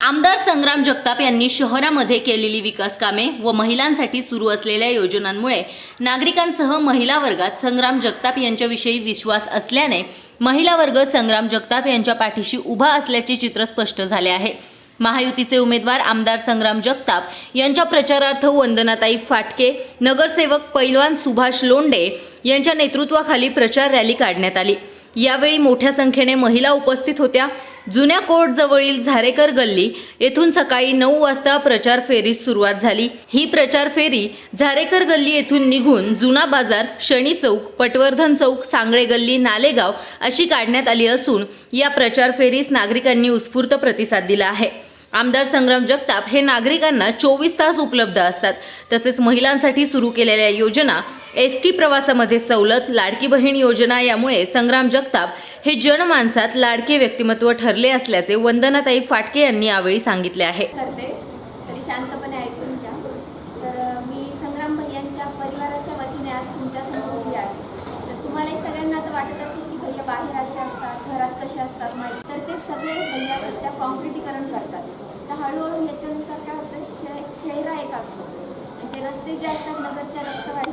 आमदार संग्राम जगताप यांनी शहरामध्ये केलेली विकास कामे व महिलांसाठी सुरू असलेल्या योजनांमुळे नागरिकांसह महिला वर्गात संग्राम जगताप यांच्याविषयी विश्वास असल्याने महिला वर्ग संग्राम जगताप यांच्या पाठीशी उभा असल्याचे चित्र स्पष्ट झाले आहे. महायुतीचे उमेदवार आमदार संग्राम जगताप यांच्या प्रचारार्थ वंदनाताई फाटके नगरसेवक पैलवान सुभाष लोंडे यांच्या नेतृत्वाखाली प्रचार रॅली काढण्यात आली. यावेळी मोठ्या संख्येने महिला उपस्थित होत्या. जुन्या कोर्टजवळील झारेकर गल्ली येथून सकाळी नऊ वाजता प्रचार फेरीस सुरुवात झाली. ही प्रचार फेरी झारेकर गल्ली येथून निघून जुना बाजार शनी चौक पटवर्धन चौक सांगळे गल्ली नालेगाव अशी काढण्यात आली असून या प्रचार फेरीस नागरिकांनी उत्स्फूर्त प्रतिसाद दिला आहे. आमदार संग्राम जगताप हे नागरिकांना चोवीस तास उपलब्ध असतात. तसेच महिलांसाठी सुरू केलेल्या योजना एस टी प्रवासामध्ये सवलत लाडकी बहीण योजना यामुळे संग्राम जगताप हे जनमानसात लाडके व्यक्तिमत्व ठरले असल्याचे वंदनाताई फाटके यांनी यावेळी सांगितले आहे. शांतपणे ऐकून घ्या. तर मी संग्राम भैयांच्या परिवाराच्या वतीने आज उभी आहे. तर तुम्हाला सगळ्यांना तर वाटत असेल की भैया बाहेर असे असतात घरात कसे असतात माहिती तर ते सगळे भैया सध्या करतात. तर हळूहळू याच्यानुसार काय होतं चेहरा एक असतो. म्हणजे रस्ते जे असतात नगरच्या रक्तवाहिन्या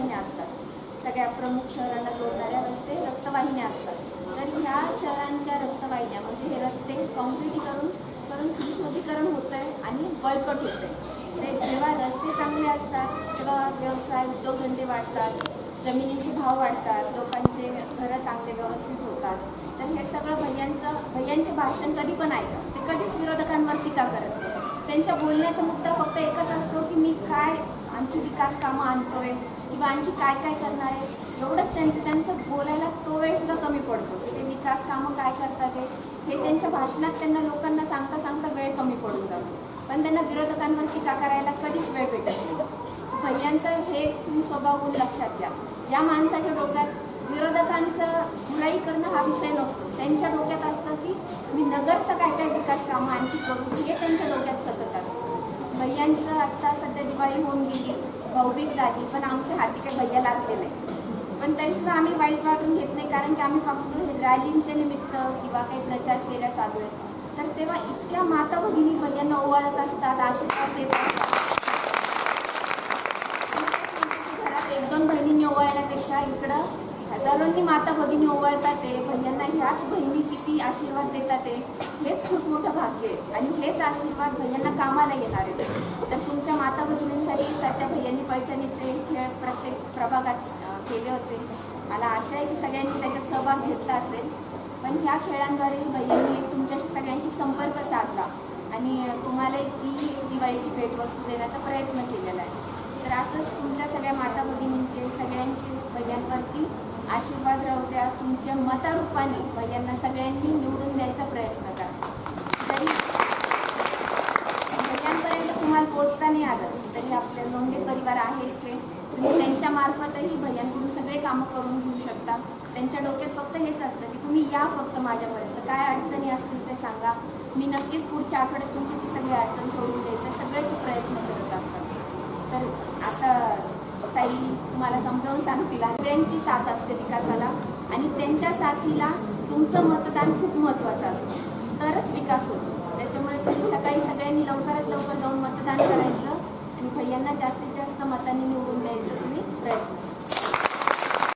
सगळ्या प्रमुख शहरांना जोडणाऱ्या रस्ते रक्तवाहिन्या असतात. तर ह्या शहरांच्या रक्तवाहिन्या म्हणजे हे रस्ते कॉन्क्रिटीकरण करून सुशोभीकरण होतं आहे आणि बळकट होतं आहे म्हणजे ते जेव्हा रस्ते चांगले असतात तेव्हा व्यवसाय उद्योगधंदे वाढतात जमिनीचे भाव वाढतात लोकांचे घरं चांगले व्यवस्थित होतात. तर हे सगळं भैयांचं भैयांचे भाषण कधी पण ऐकतात ते कधीच विरोधकांवर टीका करत नाही. त्यांच्या बोलण्याचा मुद्दा फक्त एकच असतो की मी काय आणखी विकास कामं आणतोय. किंवा आणखी काय काय करणार आहे? एवढंच त्यांचं त्यांचं बोलायला तो वेळ सुद्धा कमी पडतो. ते विकास कामं काय करतात आहे हे त्यांच्या भाषणात त्यांना लोकांना सांगता सांगता वेळ कमी पडून जातो. पण त्यांना विरोधकांवर टीका करायला कधीच वेळ भेटत नाही. भैयांचं हे तुम्ही स्वभाव होऊन लक्षात घ्या. ज्या माणसाच्या डोक्यात विरोधकांचं बुराई करणं हा विषय नसतो. त्यांच्या डोक्यात असतं की मी नगरचं काय काय विकास कामं आणखी करू. हे त्यांच्या डोक्यात सतत असतं. भैयांचं आत्ता सध्या दिवाळी होऊन गेली. भाऊबीज झाली पण आमच्या हाती काही भैया लागले नाही. पण तरीसुद्धा आम्ही वाईट वाटून घेत नाही कारण की आम्ही फक्त रॅलींच्या निमित्त किंवा काही प्रचार फेऱ्या चालू आहेत. तर तेव्हा इतक्या माता भगिनी भैयांना ओवाळत असतात आशीर्वाद देत असतात. घरात एक दोन बहिणींनी ओवाळण्यापेक्षा इकडं हजारोंनी माता भगिनी ओवाळतात ते. भैयांना ह्याच बहिणी किती आशीर्वाद देतात ते. हेच खूप मोठं भाग्य आहे. आणि हेच आशीर्वाद भैयांना कामाला येणार आहेत तर तुमच्या माता भगिनींसाठी सध्या भैयांनी पैठणीचे खेळ प्रत्येक प्रभागात केले होते. मला आशा आहे की सगळ्यांनी त्याच्यात सहभाग घेतला असेल. पण ह्या खेळांद्वारे भैयांनी तुमच्याशी सगळ्यांशी संपर्क साधला आणि तुम्हाला ती दिवाळीची भेटवस्तू देण्याचा प्रयत्न केलेला आहे. तर असंच तुमच्या सगळ्या माता भगिनींचे सगळ्यांचे भैयांवरती आशीर्वाद राहू द्या तुमच्या मतारूपाने भैयांना सगळ्यांनी निवडून द्यायचा प्रयत्न करा जरी पोचता नाही आलं. तरी आपले लोंढे परिवार आहे ते. तुम्ही त्यांच्या मार्फतही भैयांकडून सगळे कामं करून घेऊ शकता. त्यांच्या डोक्यात फक्त हेच असतं की तुम्ही या फक्त माझ्यापर्यंत. काय अडचणी असतील ते सांगा. मी नक्कीच पुढच्या आठवड्यात तुमची ती सगळी अडचण सोडून द्यायचं. सगळे ते प्रयत्न करत असतात. तर आता ताई तुम्हाला समजावून सांगतील. सगळ्यांची साथ असते विकासाला आणि त्यांच्या साथीला तुमचं मतदान खूप महत्त्वाचं असतं. तरच विकास होतो. त्याच्यामुळे तुम्ही सकाळी सगळ्यांनी लवकरात लवकर जाऊन मतदान करायचं आणि भैयांना